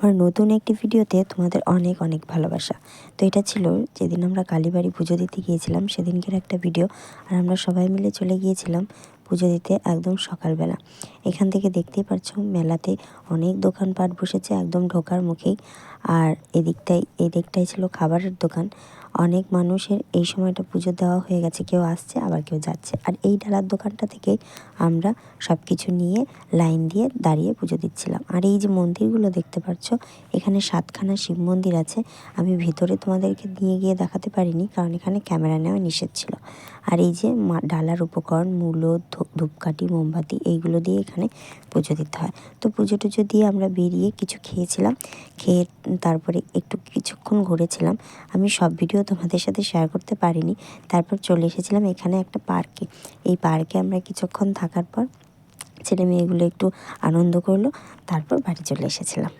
আমার নতুন একটি ভিডিওতে তোমাদের অনেক অনেক ভালোবাসা। তো এটা ছিল যেদিন আমরা কালীবাড়ি পুজো দিতে গিয়েছিলাম, সেদিনকের একটা ভিডিও। আর আমরা সবাই মিলে চলে গিয়েছিলাম পুজো দিতে একদম সকালবেলা। এখান থেকে দেখতেই পাচ্ছ মেলাতে অনেক দোকানপাট বসেছে একদম ঢোকার মুখেই। আর এদিকটাই এদিকটাই ছিল খাবারের দোকান। অনেক মানুষের এই সময়টা পুজো দেওয়া হয়ে গেছে, কেউ আসছে, আবার কেউ যাচ্ছে। আর এই ডালার দোকানটা থেকে আমরা সব কিছু নিয়ে লাইন দিয়ে দাঁড়িয়ে পুজো দিচ্ছিলাম। আর এই যে মন্দিরগুলো দেখতে পাচ্ছ এখানে সাতখানা শিব মন্দির আছে। আমি ভেতরে তোমাদেরকে নিয়ে গিয়ে দেখাতে পারিনি, কারণ এখানে ক্যামেরা নেওয়া নিষেধ ছিল। আর এই যে ডালার উপকরণ, মূলো ধূপকাঠি, মোমবাতি, এইগুলো দিয়ে এখানে পুজো দিতে হয়। তো পুজো টুজো দিয়ে আমরা বেরিয়ে কিছু খেয়েছিলাম, খেয়ে তারপরে একটু কিছুক্ষণ ঘুরেছিলাম। আমি সব ভিডিও তোমাদের সাথে শেয়ার করতে পারিনি। তারপর চলে এসেছিলাম এখানে একটা পার্কে এই পার্কে আমরা কিছুক্ষণ থাকার পর ছেলে মেয়েগুলো একটু আনন্দ করল, তারপর বাড়ি চলে এসেছিলাম।